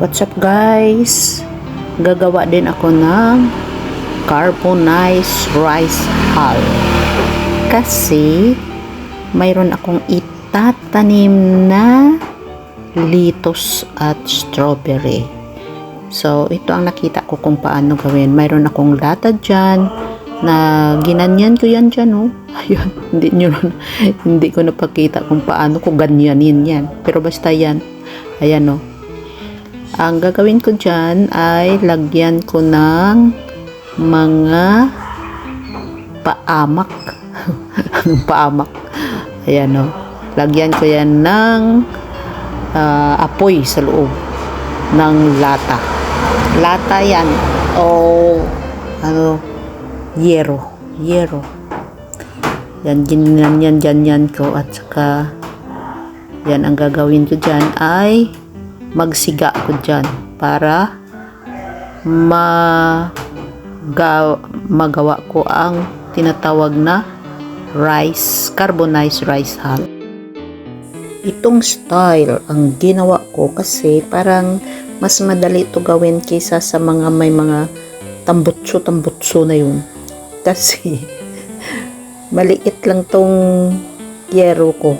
What's up guys? Gagawa din ako ng carbonized rice hull. Kasi mayroon akong itatanim na litos at strawberry. So, ito ang nakita ko kung paano gawin. Mayroon akong lata dyan na ginanyan ko yan dyan, oh. Ayun, hindi, nyo, hindi ko napakita kung paano ko ganyanin yan. Pero basta yan. Ayan, oh. Ang gagawin ko dyan ay lagyan ko ng mga paamak. Anong paamak? Ayan o. Lagyan ko yan ng ah, apoy sa loob ng lata. Lata yan. O ano, yero. Yero. Yan, ganyan, yan, ganyan ko. At saka, yan ang gagawin ko dyan ay magsiga ko dyan para maga, magawa ko ang tinatawag na rice, carbonized rice hull. Itong style ang ginawa ko kasi parang mas madali ito gawin kaysa sa mga may mga tambutso-tambutso na yun. Kasi maliit lang tong yero ko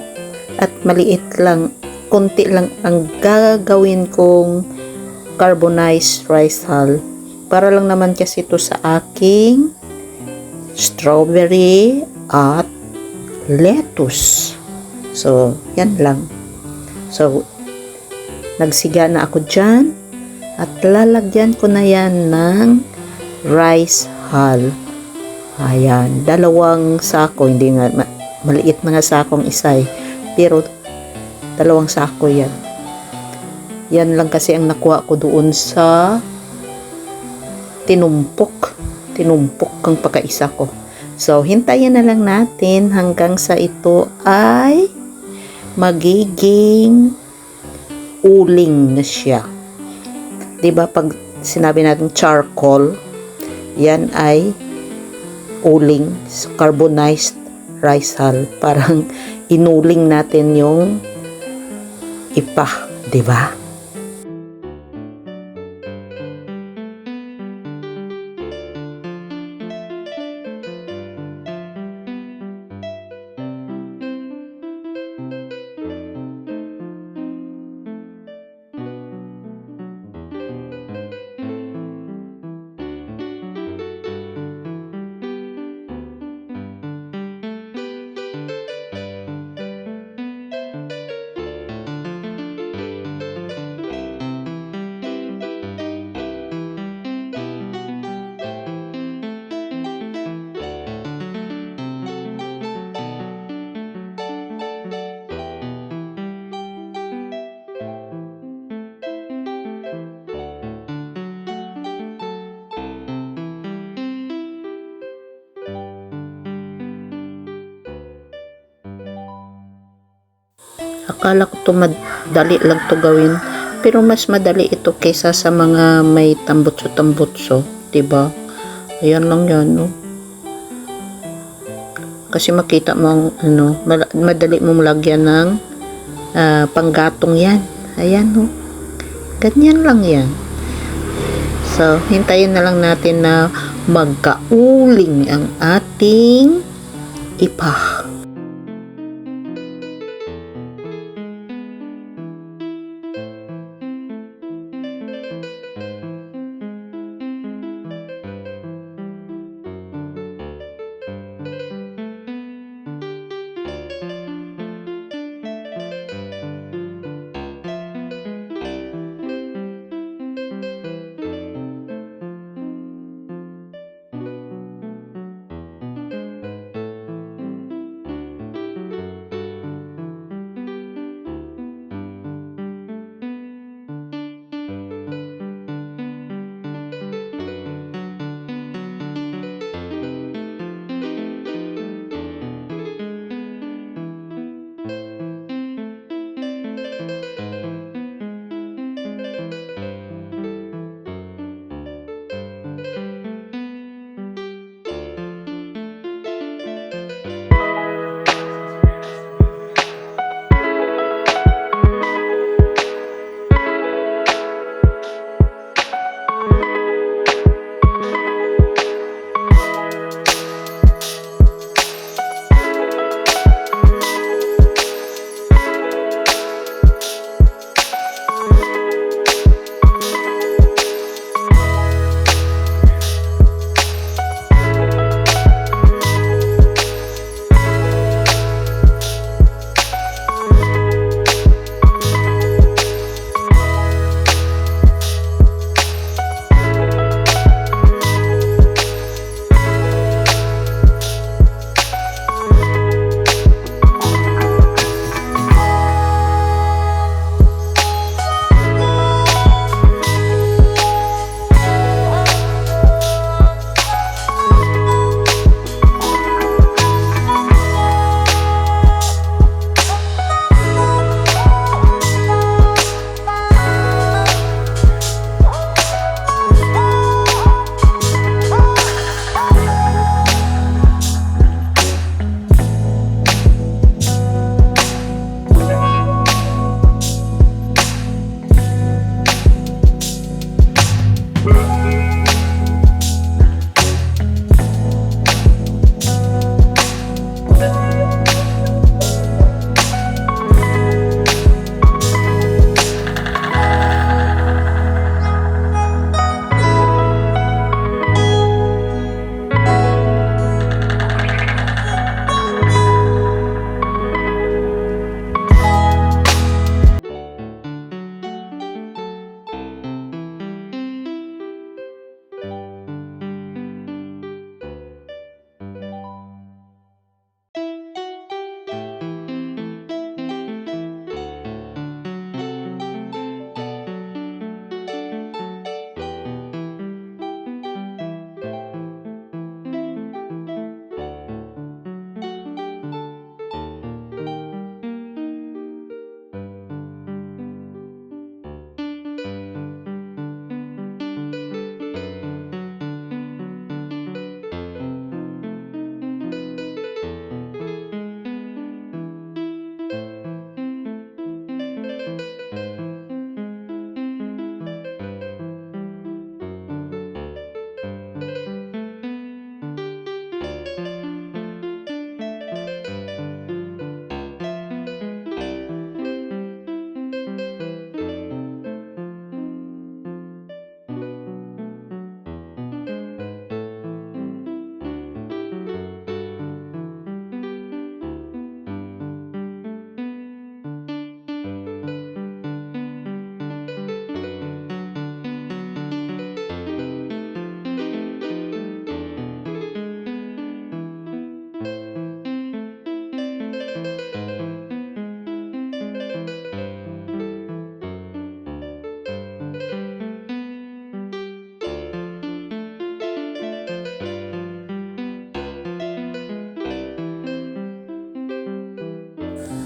at maliit lang konti lang ang gagawin kong carbonized rice hull. Para lang naman kasi ito sa aking strawberry at lettuce. So yan lang. So nagsiga na ako dyan at lalagyan ko na yan ng rice hull. Ayan dalawang sako. Hindi nga ma- maliit na nga sakong isa eh. pero dalawang sako yan. Yan lang kasi ang nakuha ko doon sa tinumpok. Tinumpok ang pagkaisa ko. So hintayin na lang natin hanggang sa ito ay magiging uling na siya. 'di ba pag sinabi natin charcoal yan ay uling carbonized rice hull. Parang inuling natin yung ipa, 'di ba? Akala ko to madali lang to gawin. Pero mas madali ito kaysa sa mga may tambutso-tambutso. ba? Ayan lang yan, no? Kasi makita mo ang, ano, madali mong lagyan ng ah, panggatong yan. Ayan, no? Ganyan lang yan. So, hintayin na lang natin na magkauling ang ating ipa.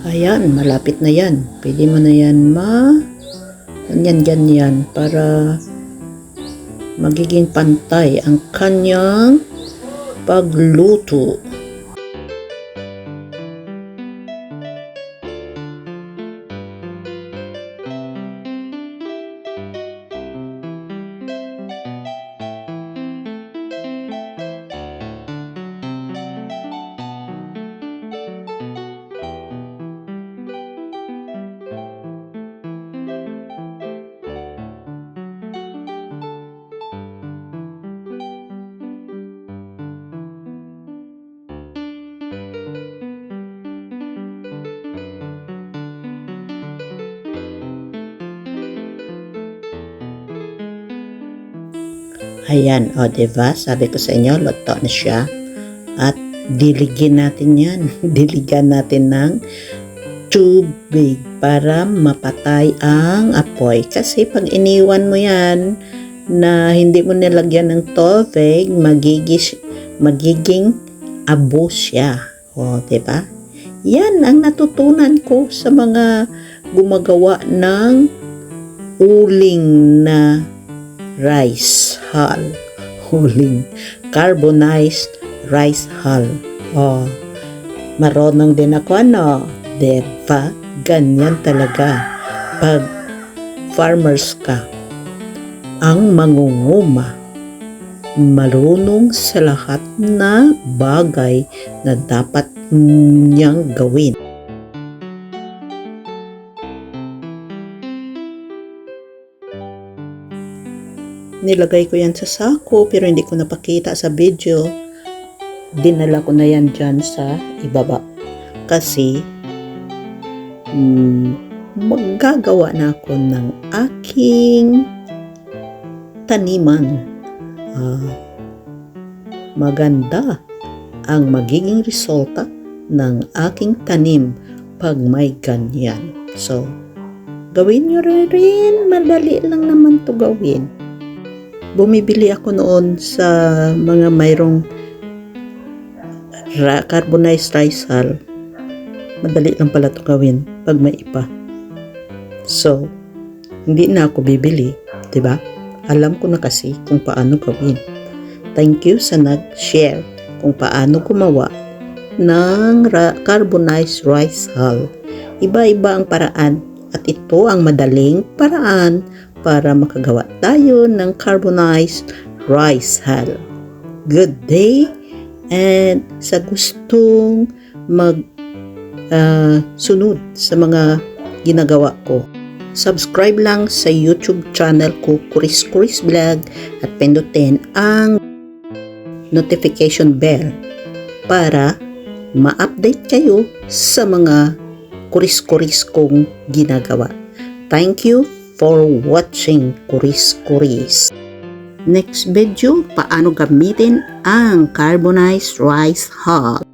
Ayan, malapit na yan. Pwede mo na yan ma... Ganyan-ganyan para magiging pantay ang kanyang pagluto. Ayan, o diba? Sabi ko sa inyo, luto na siya. At diligin natin yan. Diligan natin ng tubig para mapatay ang apoy. Kasi pag iniwan mo yan na hindi mo nilagyan ng tubig, magigis, magiging abo siya. O, diba? Yan ang natutunan ko sa mga gumagawa ng uling na rice hull. Huling carbonized rice hull. Oh, marunong din ako ano. Diba? Ganyan talaga. Pag farmers ka, ang mangunguma, marunong sa lahat na bagay na dapat niyang gawin. Nilagay ko yan sa sako pero hindi ko napakita sa video. Dinala ko na yan dyan sa ibaba. Kasi mm, maggagawa na ako ng aking taniman. Ah, maganda ang magiging resulta ng aking tanim pag may ganyan. So, gawin nyo rin. Madali lang naman to gawin bumibili ako noon sa mga mayroong ra- carbonized rice hull. Madali lang pala ito gawin pag may ipa. So, hindi na ako bibili, ba? Alam ko na kasi kung paano gawin. Thank you sa nag-share kung paano gumawa ng ra- carbonized rice hull. Iba-iba ang paraan at ito ang madaling paraan para makagawa tayo ng carbonized rice hull. Good day and sa gustong mag ah, sunod sa mga ginagawa ko. Subscribe lang sa YouTube channel ko Kuris Kuris Vlog at pindutin ang notification bell para ma-update kayo sa mga kuris-kuris kong ginagawa. Thank you for watching Kuris Kuris. Next video, paano gamitin ang carbonized rice hull.